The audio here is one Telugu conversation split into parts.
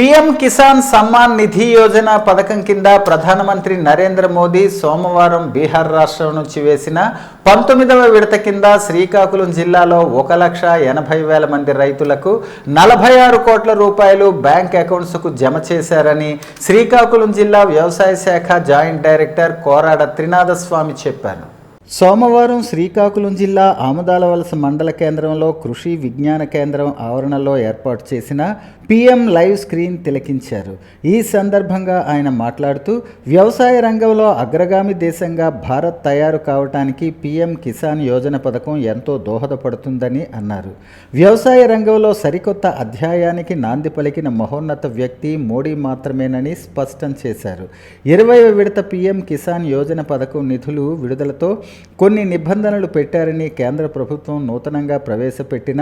పీఎం కిసాన్ సమ్మాన్ నిధి యోజన పథకం కింద ప్రధానమంత్రి నరేంద్ర మోదీ సోమవారం బీహార్ రాష్ట్రం నుంచి వేసిన పంతొమ్మిదవ విడత కింద శ్రీకాకుళం జిల్లాలో ఒక లక్ష ఎనభై వేల మంది రైతులకు నలభై ఆరు కోట్ల రూపాయలు బ్యాంక్ అకౌంట్స్కు జమ చేశారని శ్రీకాకుళం జిల్లా వ్యవసాయ శాఖ జాయింట్ డైరెక్టర్ కోరాడ త్రినాథస్వామి చెప్పారు. సోమవారం శ్రీకాకుళం జిల్లా ఆముదాలవలస మండల కేంద్రంలో కృషి విజ్ఞాన కేంద్రం ఆవరణలో ఏర్పాటు చేసిన పిఎం లైవ్ స్క్రీన్ తిలకించారు. ఈ సందర్భంగా ఆయన మాట్లాడుతూ వ్యవసాయ రంగంలో అగ్రగామి దేశంగా భారత్ తయారు కావటానికి పిఎం కిసాన్ యోజన పథకం ఎంతో దోహదపడుతుందని అన్నారు. వ్యవసాయ రంగంలో సరికొత్త అధ్యాయానికి నాంది పలికిన మహోన్నత వ్యక్తి మోడీ మాత్రమేనని స్పష్టం చేశారు. ఇరవై విడత పిఎం కిసాన్ యోజన పథకం నిధులు విడుదలతో కొన్ని నిబంధనలు పెట్టారని కేంద్ర ప్రభుత్వం నూతనంగా ప్రవేశపెట్టిన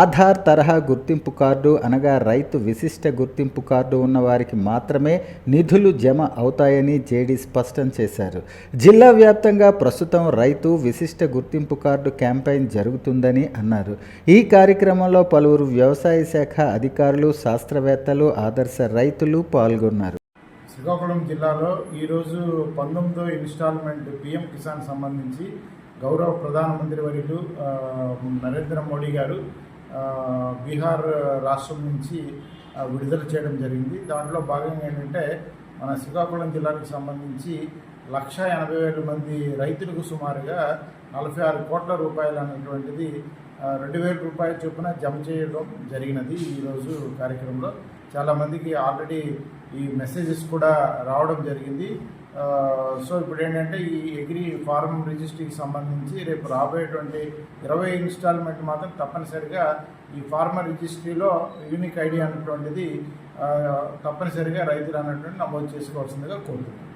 ఆధార్ తరహా గుర్తింపు కార్డు అనగా రైతు విశిష్ట గుర్తింపు కార్డు ఉన్న వారికి మాత్రమే నిధులు జమ అవుతాయని జేడీ స్పష్టం చేశారు. జిల్లా వ్యాప్తంగా ప్రస్తుతం రైతు విశిష్ట గుర్తింపు కార్డు క్యాంపెయిన్ జరుగుతుందని అన్నారు. ఈ కార్యక్రమంలో పలువురు వ్యవసాయ శాఖ అధికారులు శాస్త్రవేత్తలు ఆదర్శ రైతులు పాల్గొన్నారు. శ్రీకాకుళం జిల్లాలో ఈరోజు పంతొమ్మిదో ఇన్స్టాల్మెంట్ పిఎం కిసాన్ సంబంధించి గౌరవ ప్రధానమంత్రి వర్యులు నరేంద్ర మోడీ గారు బీహార్ రాష్ట్రం నుంచి విడుదల చేయడం జరిగింది. దాంట్లో భాగంగా ఏంటంటే మన శ్రీకాకుళం జిల్లాకు సంబంధించి లక్ష ఎనభై వేల మంది రైతులకు సుమారుగా నలభై ఆరు కోట్ల రూపాయలు అనేటువంటిది రెండు వేల రూపాయల చొప్పున జమ చేయడం జరిగినది ఈరోజు కార్యక్రమంలో. చాలామందికి ఆల్రెడీ ఈ మెసేజెస్ కూడా రావడం జరిగింది. సో ఇప్పుడు ఏంటంటే ఈ అగ్రి ఫార్మ్ రిజిస్ట్రీకి సంబంధించి రేపు రాబోయేటువంటి ఇరవై ఇన్స్టాల్మెంట్ మాత్రం తప్పనిసరిగా ఈ ఫార్మర్ రిజిస్ట్రీలో యూనిక్ ఐడి అన్నటువంటిది తప్పనిసరిగా రైతులు అన్నటువంటి నమోదు చేసుకోవాల్సిందిగా కోరుతున్నాను